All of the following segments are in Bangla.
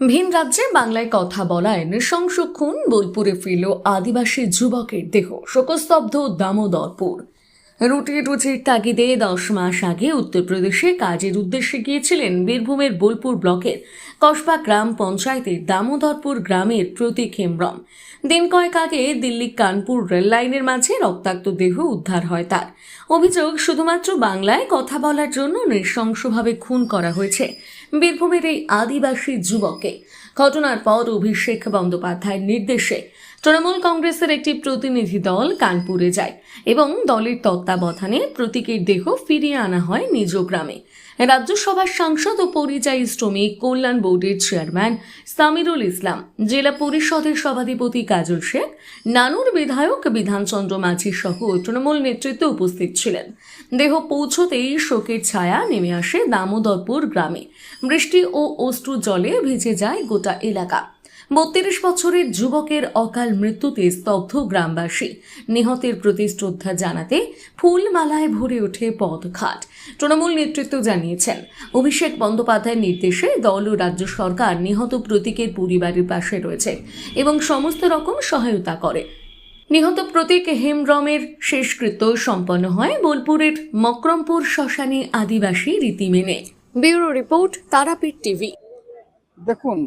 ভিন রাজ্যে বাংলায় কথা বলায় নৃশংস খুন বোলপুরে ফিরল আদিবাসী যুবকের দেহ। শোকস্তব্ধ দামোদরপুর। রুটি রুচির তাগিদে দশ মাস আগে উত্তরপ্রদেশে কাজের উদ্দেশ্যে গিয়েছিলেন বীরভূমের বোলপুর ব্লকের কসবা গ্রাম পঞ্চায়েতের দামোদরপুর গ্রামের প্রতীক হেমব্রম। দিন কয়েক আগে দিল্লি কানপুর রেল লাইনের মাঝে রক্তাক্ত দেহ উদ্ধার হয় তার। অভিযোগ, শুধুমাত্র বাংলায় কথা বলার জন্য নৃশংসভাবে খুন করা হয়েছে। বীরভূমের এই আদিবাসী যুবককে ঘটনার পর অভিষেক বন্দ্যোপাধ্যায়ের নির্দেশে তৃণমূল কংগ্রেসের একটি প্রতিনিধি দল কানপুরে যায় এবং দলের তত্ত্বাবধানে প্রতীকের দেহ ফিরিয়ে আনা হয় নিজ গ্রামে। রাজ্যসভার সাংসদ ও পরিযায়ী শ্রমিক কল্যাণ বোর্ডের চেয়ারম্যান সামিরুল ইসলাম, জেলা পরিষদের সভাধিপতি কাজল শেখ, নানুর বিধায়ক বিধানচন্দ্র মাঝি সহ তৃণমূল নেতৃত্ব উপস্থিত ছিলেন। দেহ পৌঁছতেই শোকের ছায়া নেমে আসে দামোদরপুর গ্রামে। বৃষ্টি ও অশ্রু জলে ভিজে যায় গোটা এলাকা। বত্রিশ বছরের যুবকের অকাল মৃত্যুতে স্তব্ধ গ্রামবাসী। নিহতের প্রতি শ্রদ্ধা জানাতে ফুলমালায় ভরে ওঠে পথঘাট তৃণমূল নেতৃত্ব জানিয়েছেন, অভিষেক বন্দ্যোপাধ্যায়ের নির্দেশে দল ও রাজ্য সরকার নিহত প্রতীকের পরিবারের পাশে রয়েছে এবং সমস্ত রকম সহায়তা করে। নিহত প্রতীক হেমব্রমের শেষকৃত্য সম্পন্ন হয় বোলপুরের মকরমপুর শ্মশানে আদিবাসী রীতি মেনে। Bureau report Tarapith TV. দেখুন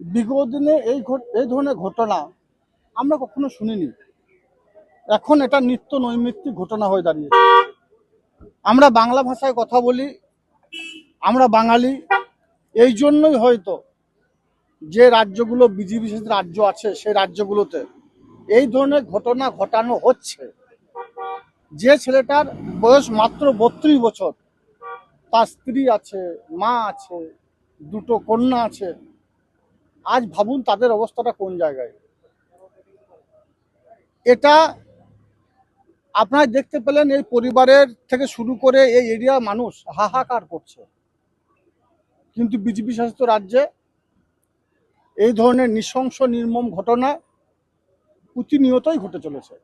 বিগত দিনে এই এই ধরনের ঘটনা আমরা কখনো শুনিনি। এখন এটা নিত্য নৈমিত্তিক ঘটনা হয়ে দাঁড়িয়েছে। আমরা বাংলা ভাষায় কথা বলি, আমরা বাঙালি, এই জন্যই হয়তো যে রাজ্যগুলো বিজেপি রাজ্য আছে, সেই রাজ্যগুলোতে এই ধরনের ঘটনা ঘটানো হচ্ছে। যে ছেলেটার বয়স মাত্র বত্রিশ বছর, তার স্ত্রী আছে, মা আছে, দুটো কন্যা আছে আজ ভাবুন তাদের অবস্থাটা কোন জায়গায়। এটা আপনারা দেখতে পেলেন এই পরিবারের থেকে শুরু করে এই এরিয়া মানুষ হাহাকার করছে। কিন্তু বিজেপি শাসিত রাজ্যে এই ধরনের নৃশংস, নির্মম ঘটনা প্রতিনিয়তই ঘটে চলেছে।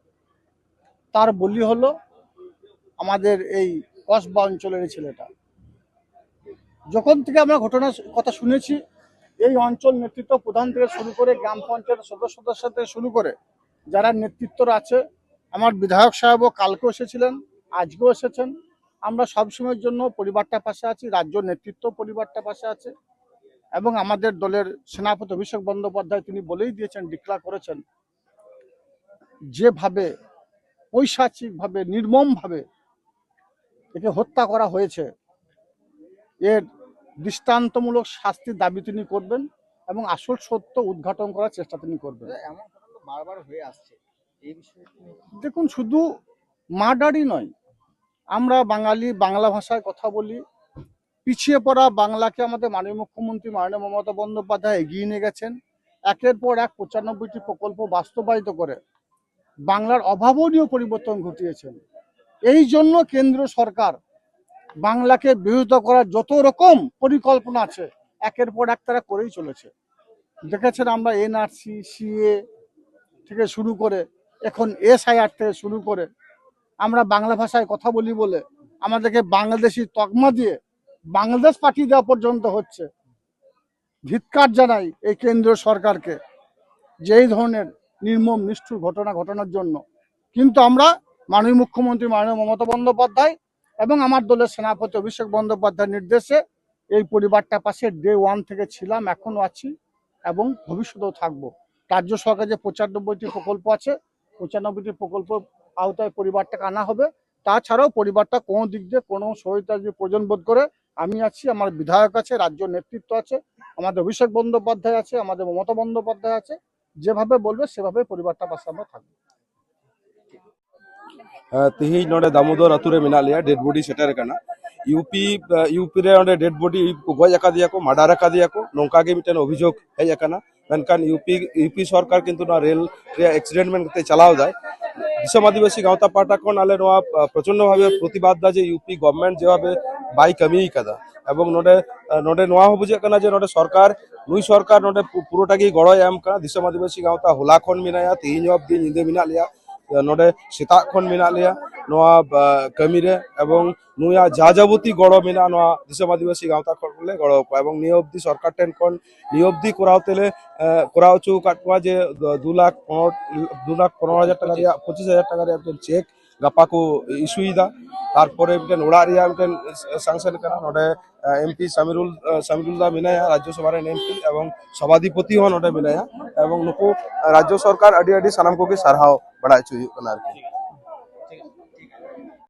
তার বলি হলো আমাদের এই কসবা অঞ্চলের ছেলেটা। যখন থেকে আমরা ঘটনার কথা শুনেছি এই অঞ্চল নেতৃত্ব প্রধান থেকে শুরু করে গ্রাম পঞ্চায়েত সদস্য সদস্য থেকে শুরু করে যারা নেতৃত্বরা আছে, আমার বিধায়ক সাহেবও কালকেও এসেছিলেন, আজকেও এসেছেন। আমরা সবসময়ের জন্য পরিবারটা পাশে আছি, রাজ্য নেতৃত্ব পরিবারটা পাশে আছে এবং আমাদের দলের সেনাপতি অভিষেক বন্দ্যোপাধ্যায় তিনি বলেই দিয়েছেন ডিক্লার করেছেন যেভাবে পৈশাচিকভাবে, নির্মমভাবে একে হত্যা করা হয়েছে, এর দৃষ্টান্তমূলক শাস্তির দাবি তিনি করবেন এবং আসল সত্য উদ্ঘাটন করার চেষ্টা তিনি করবেন। এমন বারবার হয়ে আসছে। এই বিষয়ে দেখুন শুধু মার্ডারই নয় আমরা বাঙালি বাংলা ভাষায় কথা বলি পিছিয়ে পড়া বাংলাকে আমাদের মাননীয় মুখ্যমন্ত্রী মাননীয় মমতা বন্দ্যোপাধ্যায় এগিয়ে নিয়ে গেছেন। একের পর এক পঁচানব্বইটি প্রকল্প বাস্তবায়িত করে বাংলার অভাবনীয় পরিবর্তন ঘটিয়েছেন। এই জন্য কেন্দ্র সরকার বাংলাকে বিরোধিত করার যত রকম পরিকল্পনা আছে, একের পর এক তারা করেই চলেছে। দেখেছেন আমরা এনআরসি সিএ থেকে শুরু করে, এখন এসআইআর থেকে শুরু করে, আমরা বাংলা ভাষায় কথা বলি বলে আমাদেরকে বাংলাদেশি তকমা দিয়ে বাংলাদেশ পাঠিয়ে দেওয়া পর্যন্ত হচ্ছে। ধিৎকার জানাই এই কেন্দ্রীয় সরকারকে যে এই ধরনের নির্মম, নিষ্ঠুর ঘটনা ঘটানোর জন্য। কিন্তু আমরা মাননীয় মুখ্যমন্ত্রী মাননীয় মমতা বন্দ্যোপাধ্যায় এবং আমার দলের সেনাপতি অভিষেক বন্দ্যোপাধ্যায়ের নির্দেশে এই পরিবারটা পাশে ডে ওয়ান থেকে ছিলাম এখনও আছি এবং ভবিষ্যতেও থাকব। রাজ্য সরকার যে পঁচানব্বইটি প্রকল্প আছে, পঁচানব্বইটি প্রকল্প আওতায় পরিবারটাকে আনা হবে। তাছাড়াও পরিবারটা কোনো দিক দিয়ে কোনো সহায়তা যদি প্রয়োজন বোধ করে, আমি আছি, আমার বিধায়ক আছে, রাজ্য নেতৃত্ব আছে, আমাদের অভিষেক বন্দ্যোপাধ্যায় আছে, আমাদের মমতা বন্দ্যোপাধ্যায় আছে, যেভাবে বলবে সেভাবে পরিবারটা পাশে আমরা থাকব। ᱛᱮᱦᱮᱧ ᱱᱚᱰᱮ ᱫᱟᱢᱳᱫᱚᱨ ᱟᱛᱩ ᱨᱮ ᱢᱮᱱᱟᱜ ᱞᱮᱭᱟ ᱰᱮᱰ ᱵᱚᱰᱤ ᱥᱮᱴᱮᱨ ᱟᱠᱟᱱᱟ यूपी यूपी रे ओंडे डेड बॉडी गज आकादिया को माडार आकादिया को नोंका के मिटन अभिजोग हेज आकना मेनकान यूपी यूपी सरकार किंतु ना रेल रे एक्सीडेंट में ते चलाओ जाए বিশ্ব আদিবাসী গাঁওতা পাটা কোন আলে নোয়া প্রচণ্ড ভাবে প্রতিবাদ দা যে ইউপি গভর্নমেন্ট যেভাবে বাই কমি কাদা। এবং নোডে নোডে নোয়া হবু যে কানা যে নোডে সরকার, নুই সরকার নোডে পুরোটাকে গড় এম কানা। বিশ্ব আদিবাসী গাঁওতা হোলা খন মিনায়া তিন জব দিন ইন্দে মিনা লিয়া। ᱱᱚᱰᱮ ᱥᱮᱛᱟᱜ ᱠᱷᱚᱱ ᱢᱮᱱᱟᱜ ᱞᱮᱭᱟ ᱱᱚᱣᱟ ᱠᱟᱹᱢᱤ ᱨᱮ ᱮᱵᱚᱝ ᱱᱩᱭᱟ ᱡᱟᱡᱟᱵᱚᱛᱤ ᱜᱚᱲᱚ ᱢᱮᱱᱟᱜᱼᱟ ᱱᱚᱣᱟ ᱫᱤᱥᱚᱢ ᱟᱹᱫᱤᱵᱟᱹᱥᱤ ᱜᱟᱶᱛᱟ ᱠᱷᱚᱱ ᱞᱮ ᱜᱚᱲᱚ ᱟᱠᱚᱣᱟ ᱮᱵᱚᱝ ᱱᱤᱭᱟᱹ অবধি সরকার ᱴᱷᱮᱱ ᱠᱷᱚᱱ ᱱᱤᱭᱟᱹ অবধি ᱠᱚᱨᱟᱣ ᱛᱮᱞᱮ ᱠᱚᱨᱟᱣ ᱦᱚᱪᱚ ᱟᱠᱟᱫ ᱠᱚᱣᱟ ᱡᱮ ᱫᱩ ᱞᱟᱠᱷ ᱯᱚᱱ দু লাখ পনেরো হাজার টাকা ᱨᱮᱭᱟᱜ পঁচিশ হাজার টাকা ᱨᱮᱭᱟᱜ ᱢᱤᱫᱴᱮᱱ ᱪᱮᱠ ᱜᱟᱯᱟ ᱠᱚ ᱤᱥᱩᱭᱮᱫᱟ ᱛᱟᱨᱯᱚᱨᱮ ᱢᱤᱫᱴᱮᱱ ᱚᱲᱟᱜ ᱨᱮᱭᱟᱜ ᱢᱤᱫᱴᱮᱱ স্যাংশন ᱠᱟᱱᱟ ᱱᱚᱰᱮ এমপি সামিরুল সামিরুল দা ᱢᱮᱱᱟᱭᱟ ᱨᱟজ্যᱥᱚᱵᱷᱟ ᱨᱮᱱ এমপি এবং সভাধিপতি হন নডে মেলায়া ᱮᱵᱚᱝ ᱱᱩᱠᱩ ᱨᱟᱡᱽᱡᱚ ᱥᱚᱨᱠᱟᱨ ᱟᱹᱰᱤ ᱟᱹᱰᱤ ᱥᱟᱱᱟᱢ ᱠᱚᱜᱮ ᱥᱟᱨᱦᱟᱣ ᱵᱟᱲᱟᱭ ᱦᱚᱪᱚ ᱦᱩᱭᱩᱜ ᱠᱟᱱᱟ ᱟᱨᱠᱤ